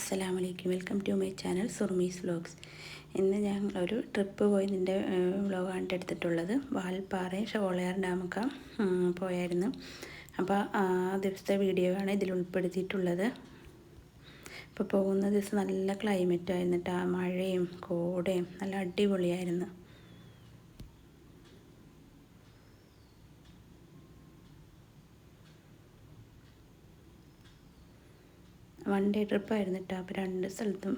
അസ്സലാമു വലൈക്കും welcome to my channel Surmi's vlogs. ഇന്ന് ഞാൻ ഒരു ട്രിപ്പ് പോയതിന്റെ വ്ലോഗാണ് എടുത്തിട്ടുള്ളത്. വാൽപ്പാറ ഷോളയാർ ഡാമൊക്കെ പോയായിരുന്നു. അപ്പോൾ ആ ദിവസത്തെ വീഡിയോ ആണ് ഇതിൽ ഉൾപ്പെടുത്തിയിട്ടുള്ളത്. അപ്പോൾ പോകുന്ന ദിവസം നല്ല ക്ലൈമറ്റായിരുന്നു കേട്ടോ മഴയും കോടയും നല്ല അടിപൊളിയായിരുന്നു. വൺ ഡേ ട്രിപ്പായിരുന്നു കേട്ടോ അപ്പോൾ രണ്ട് സ്ഥലത്തും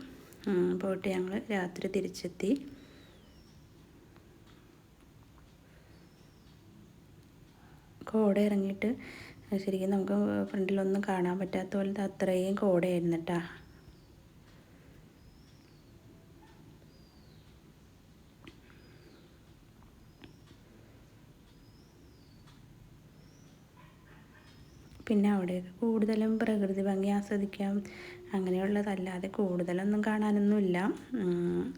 പോയിട്ട് ഞങ്ങൾ രാത്രി തിരിച്ചെത്തി. കോട ഇറങ്ങിയിട്ട് ശരിക്കും നമുക്ക് ഫ്രണ്ടിലൊന്നും കാണാൻ പറ്റാത്ത പോലത്തെ അത്രയും കോടയായിരുന്നു കേട്ടോ പിന്നെ അവിടെയൊക്കെ കൂടുതലും പ്രകൃതി ഭംഗി ആസ്വദിക്കാം. അങ്ങനെയുള്ളതല്ലാതെ കൂടുതലൊന്നും കാണാനൊന്നുമില്ല.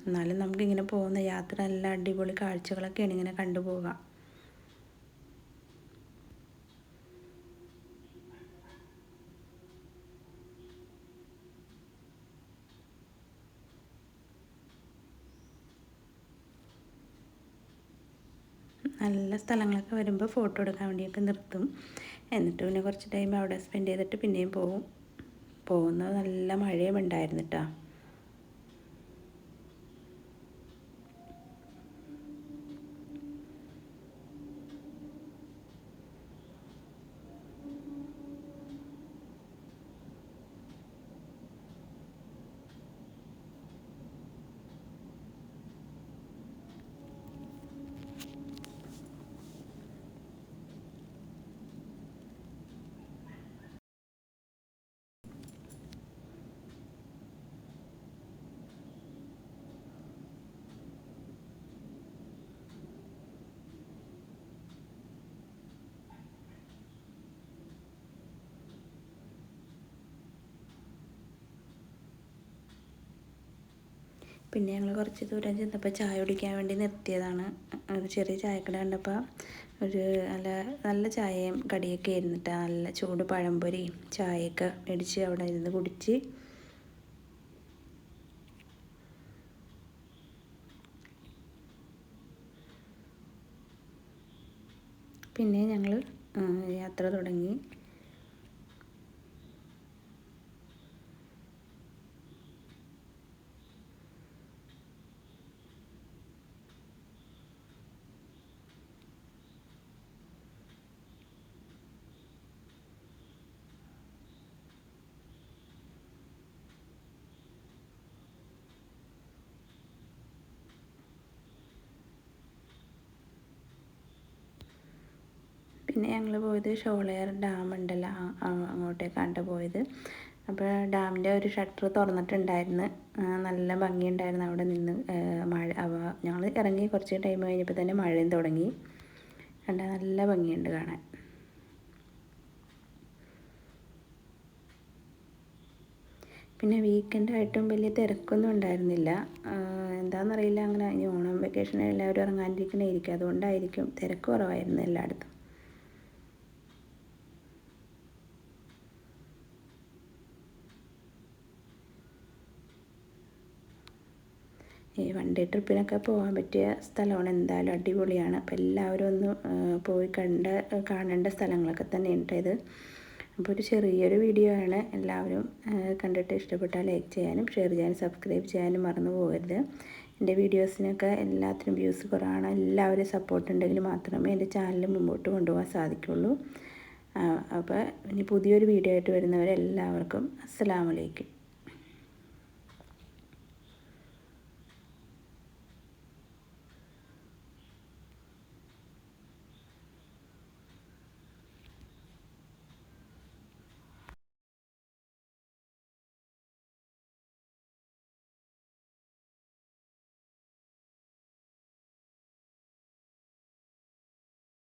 എന്നാലും നമുക്കിങ്ങനെ പോകുന്ന യാത്ര നല്ല അടിപൊളി കാഴ്ചകളൊക്കെയാണ് ഇങ്ങനെ കണ്ടുപോകാം നല്ല സ്ഥലങ്ങളൊക്കെ വരുമ്പോൾ ഫോട്ടോ എടുക്കാൻ വേണ്ടിയൊക്കെ നിർത്തും. എന്നിട്ട് പിന്നെ കുറച്ച് ടൈം അവിടെ സ്പെൻഡ് ചെയ്തിട്ട് പിന്നെയും പോകും പോകുന്നത് നല്ല മഴയും ഉണ്ടായിരുന്നു കേട്ടോ പിന്നെ ഞങ്ങൾ കുറച്ച് ദൂരം ചെന്നപ്പോൾ ചായ കുടിക്കാൻ വേണ്ടി നിർത്തിയതാണ്. ഒരു ചെറിയ ചായക്കട കണ്ടപ്പോൾ ഒരു നല്ല നല്ല ചായയും കടിയൊക്കെ ഇരുന്നിട്ട് നല്ല ചൂട് പഴംപൊരി ചായയൊക്കെ മേടിച്ച് അവിടെ ഇരുന്ന് കുടിച്ച്. പിന്നെ ഞങ്ങൾ യാത്ര തുടങ്ങി. പിന്നെ ഞങ്ങൾ പോയത് ഷോളയർ ഡാം ഉണ്ടല്ലോ അങ്ങോട്ടേക്കാണ്ട് പോയത്. അപ്പോൾ ഡാമിന്റെ ഒരു ഷട്ടർ തുറന്നിട്ടുണ്ടായിരുന്നു. നല്ല ഭംഗിയുണ്ടായിരുന്നു അവിടെ നിന്ന്. മഴ ഞങ്ങൾ ഇറങ്ങി കുറച്ച് ടൈം കഴിഞ്ഞപ്പോൾ തന്നെ മഴയും തുടങ്ങി. കണ്ട നല്ല ഭംഗിയുണ്ട് കാണാൻ. പിന്നെ വീക്കെൻഡ് ആയിട്ടും വലിയ തിരക്കൊന്നും ഉണ്ടായിരുന്നില്ല. എന്താണെന്നറിയില്ല അങ്ങനെ ഇനി ഓണം വെക്കേഷൻ എല്ലാവരും ഇറങ്ങാണ്ടിരിക്കണേയിരിക്കും. അതുകൊണ്ടായിരിക്കും തിരക്ക് കുറവായിരുന്നു എല്ലായിടത്തും. ഈ ഡേ ട്രിപ്പിനൊക്കെ പോകാൻ പറ്റിയ സ്ഥലമാണ് എന്തായാലും അടിപൊളിയാണ്. അപ്പോൾ എല്ലാവരും ഒന്ന് പോയി കണ്ട കാണേണ്ട സ്ഥലങ്ങളൊക്കെ തന്നെയുണ്ട് ഇത്. അപ്പോൾ ഒരു ചെറിയൊരു വീഡിയോ ആണ്. എല്ലാവരും കണ്ടിട്ട് ഇഷ്ടപ്പെട്ടാൽ ലൈക്ക് ചെയ്യാനും ഷെയർ ചെയ്യാനും സബ്സ്ക്രൈബ് ചെയ്യാനും മറന്നു പോകരുത്. എന്റെ വീഡിയോസിനൊക്കെ എല്ലാത്തിനും വ്യൂസ് കുറവാണ്. എല്ലാവരും സപ്പോർട്ട് ഉണ്ടെങ്കിൽ മാത്രമേ എന്റെ ചാനൽ മുമ്പോട്ട് കൊണ്ടുപോകാൻ സാധിക്കുള്ളൂ. അപ്പോൾ ഇനി പുതിയൊരു വീഡിയോ ആയിട്ട് വരുന്നവരെല്ലാവർക്കും അസ്സാം വലൈക്കും